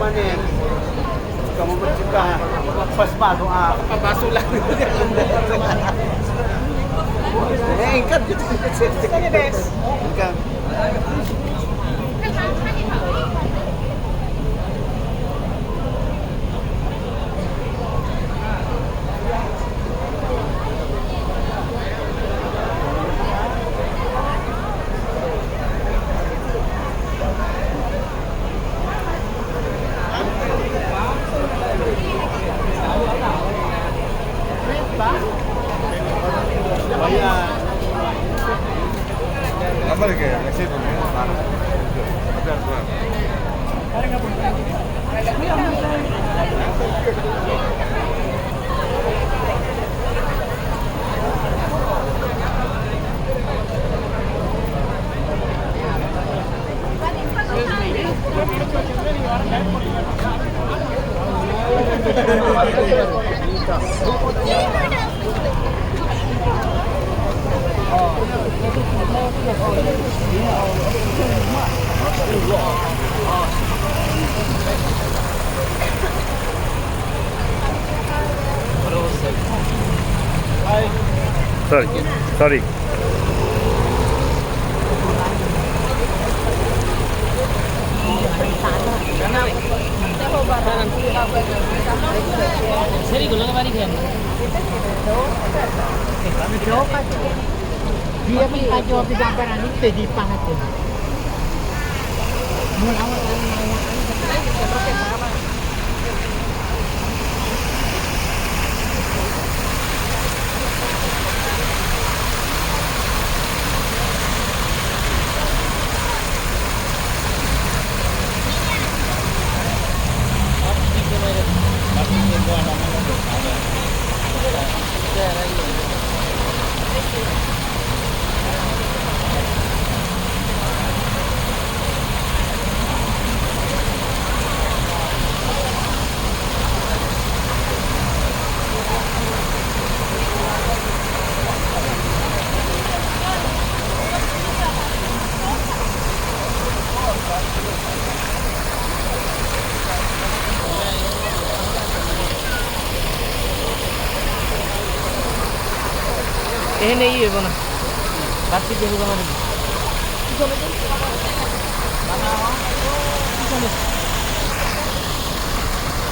kumanin. Kamu magchip ka, magpas pa ako ah. Kapaso lang. Eh, ingkat. Ingkat. நம்பருக்கு message பண்ணுங்க. நீங்க வர late பண்ணுங்க sorry. Sorry. சரி குலக மாதிரி dia pun kacau? Di gambaran itu di pahat. Mulai এখানে এই হব না। বাড়তি দেবো না।